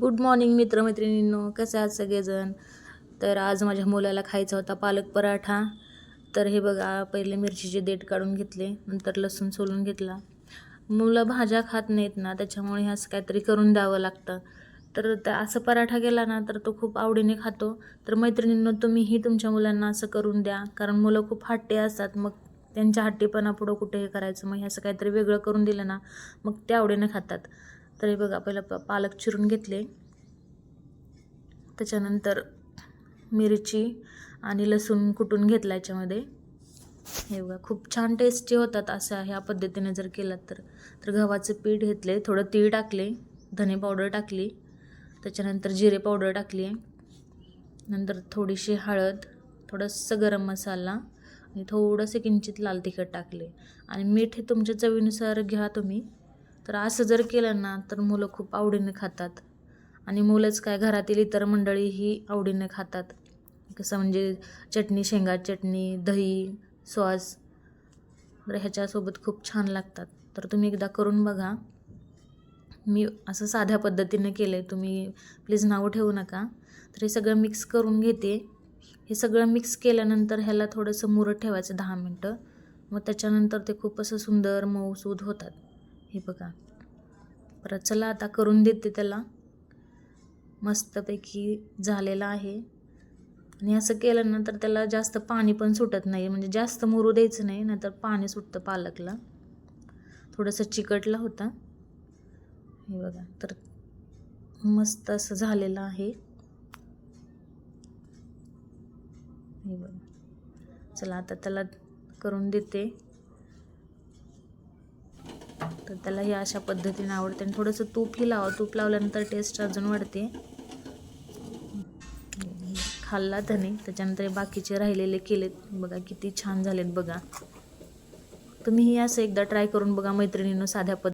Good morning मित्रमैत्रिणींनो. कसे आहात सगळेजण? तर आज माझ्या मुलाला खायचा होता पालक पराठा. तर हे बघा पहिले मिरचीचे देठ काढून घेतले नंतर लसूण सोलून घेतला. मुलं भाज्या खात नाहीत ना त्याच्यामुळे हे असं काहीतरी करून द्यावं लागतं. तर त्या असं पराठा केला ना तर तो खूप आवडीने खातो. तर मैत्रिणींनो तुम्हीही तुमच्या मुलांना असं करून द्या कारण मुलं खूप हट्टी असतात. मग त्यांच्या हट्टीपणा पुढं कुठे हे करायचं? मग हे असं काहीतरी वेगळं करून दिलं ना मग ते आवडीने खातात. तर हे बघा पहिलं प पालक चिरून घेतले. त्याच्यानंतर मिरची आणि लसूण कुटून घेतला याच्यामध्ये. हे बघा खूप छान टेस्टी होतात असं ह्या पद्धतीने जर केलं तर. तर गव्हाचं पीठ घेतले थोडं तीळ टाकले धने पावडर टाकली त्याच्यानंतर जिरे पावडर टाकली नंतर थोडीशी हळद थोडंसं गरम मसाला आणि थोडंसं किंचित लाल तिखट टाकले. आणि मीठ हे तुमच्या चवीनुसार घ्या तुम्ही. तर असं जर केलं ना तर मुलं खूप आवडीने खातात. आणि मुलंच काय घरातील इतर मंडळीही आवडीने खातात. कसं म्हणजे चटणी शेंगा चटणी दही सॉस तर ह्याच्यासोबत खूप छान लागतात. तर तुम्ही एकदा करून बघा. मी असं साध्या पद्धतीने केलं आहे तुम्ही प्लीज नावं ठेवू नका. तर हे सगळं मिक्स करून घेते. हे सगळं मिक्स केल्यानंतर ह्याला थोडंसं मुरत ठेवायचं दहा मिनटं. मग त्याच्यानंतर ते खूप असं सुंदर मऊसूद होतात. हे बघा. परत चला आता करून देते त्याला. मस्तपैकी झालेलं आहे. आणि असं केलं ना तर त्याला जास्त पाणी पण सुटत नाही. म्हणजे जास्त मुरू द्यायचं नाही नंतर पाणी सुटतं पालकला. थोडंसं चिकटला होता. हे बघा. तर मस्त असं झालेलं आहे. हे बघा. चला आता त्याला करून देते. तर त्याला हे अशा पद्धतीने आवडते आणि थोडंसं तूपही लावा. तूप लावल्यानंतर टेस्ट अजून वाढते. खाल्ला त्याने. त्याच्यानंतर हे बाकीचे राहिलेले केलेत. बघा किती छान झालेत बघा. तुम्हीही असं एकदा ट्राय करून बघा मैत्रिणीनं साध्या पद्धती